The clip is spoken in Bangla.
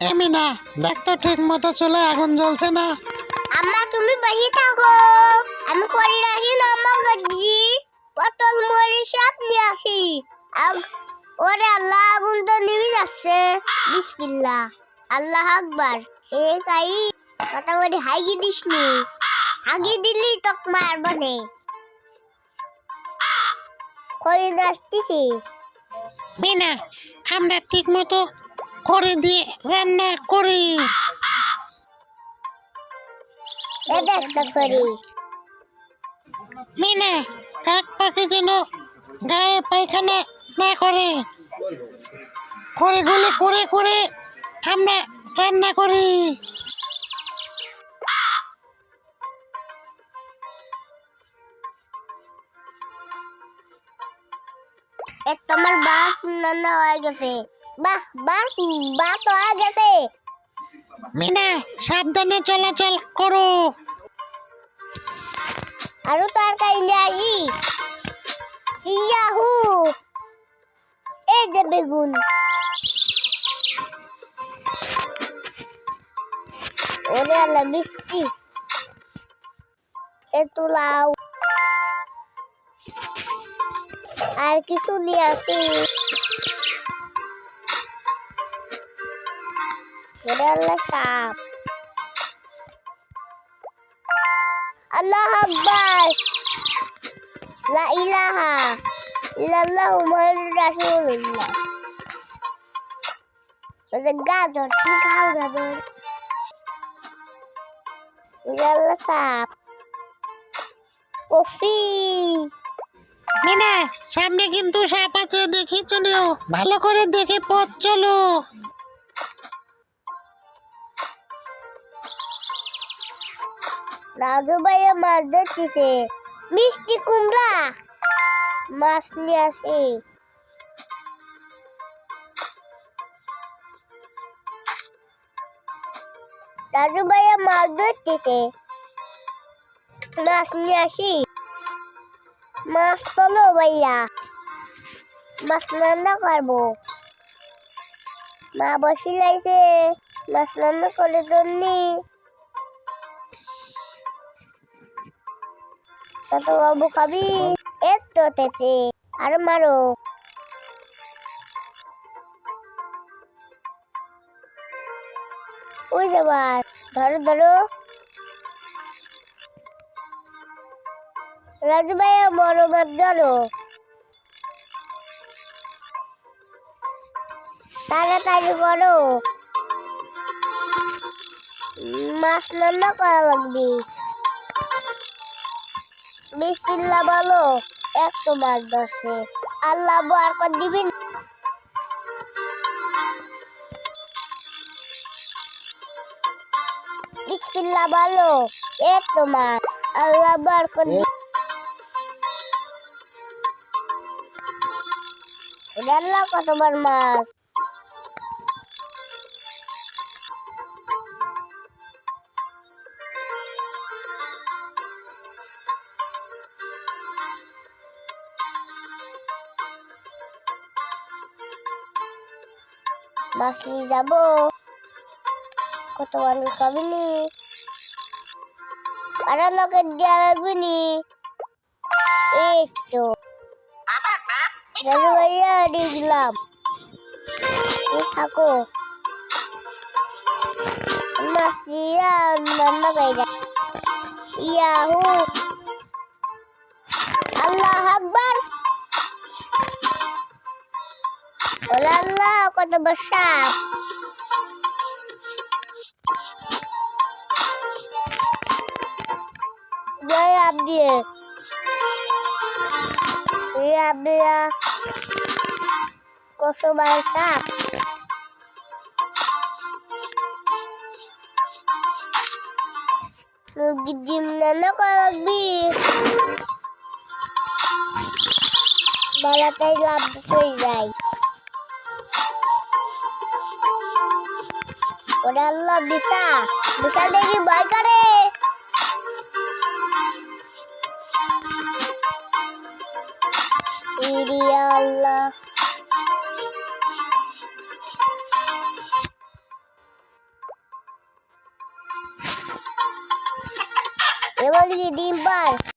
এমি না দেখ তো ঠিক মতো চলে আগুন জ্বলছে না। আম্মা তুমি বসে থাকো। আমি করে আসি নাম্মা গজি পটল মরি সব নিয়ে আসি। ওরে আল্লাহ আগুন তো নিবি যাচ্ছে। বিসমিল্লাহ। আল্লাহ আকবার। এ কাই কথা বলি হাইগি দিস নি। আগে দিলি তক মারব নে। করে আসতেছি। মিনা আমরা ঠিক মতো করে দিয়ে রান্না করি। মিনা কাক পাখি যেন গায়ে পায়খানা না করে। করে গুলি করে করে আমরা রান্না করি। তোমার বাঘ নানা হয়ে গেছে। বাহ বাঘ বাঘ তো গেছে। মিনা সাবধানে চলাচল করো। আরও তরকারি নিয়ে আসি। ইয়াহু। এই যে বেগুন। ওরে আল্লাহ মিষ্টি। একটু লাউ। আর কিছু নিয়ে আসি। ওরে সাপ। আল্লাহ আকবার। লা ইলাহা ইল্লাল্লাহ মুহাম্মাদুর রাসূলুল্লাহ। ওই গাজর কি খাও গাজর ইল্লাল্লাহ সাপ। কফি মিনা, সামনে কিন্তু সাপ আছে, দেখি চলিও ভালো করে দেখে পথ চলো। রাজু ভাইয়া মাছ ধরতেছে। মিষ্টি কুমড়া। মাছ নিয়ে আসি। রাজু ভাইয়া মাছ ধরতেছে। মাছ নিয়ে আসি। মাছ তোলো ভাইয়া। মাছ রান্না করব। মা বসে লাইছে মাছ রান্না করে জন্যে ছোট বাবু খাবি? একটু তেছে আর মারো। ওই যাবার ধরো ধরো। রাজু ভাইয়া, বড় মাছ ধরো। তাড়াতাড়ি করো। মাছ রান্না করা লাগবে। বিসমিল্লাহ বলো একটু মাছ ধরছে আল্লাহ বরকত দিবেন বিসমিল্লাহ বলো একটু মাছ আল্লাহ বরকত আল্লাহ কতবার মাছ। মাছ নিয়ে যাব কত মানুষ হবে নি আর লোকের দেওয়া লাগবে নি এই তো দাদু ভাইয়া দিয়ে দিলাম তুমি থাকো মাছ দিয়ে রান্না গাইরা ইয়াহু আল্লাহ আকবার ওলা আল্লাহ কত বর্ষা জয় আপনি এই আপনি কত বর্ষা মুরগির ডিম রান্না করবি বেলাটাই লাভ হয়ে যায় udahlah bisa. Bisa lagi baik kan, deh Ini Allah. Emang lagi diimbang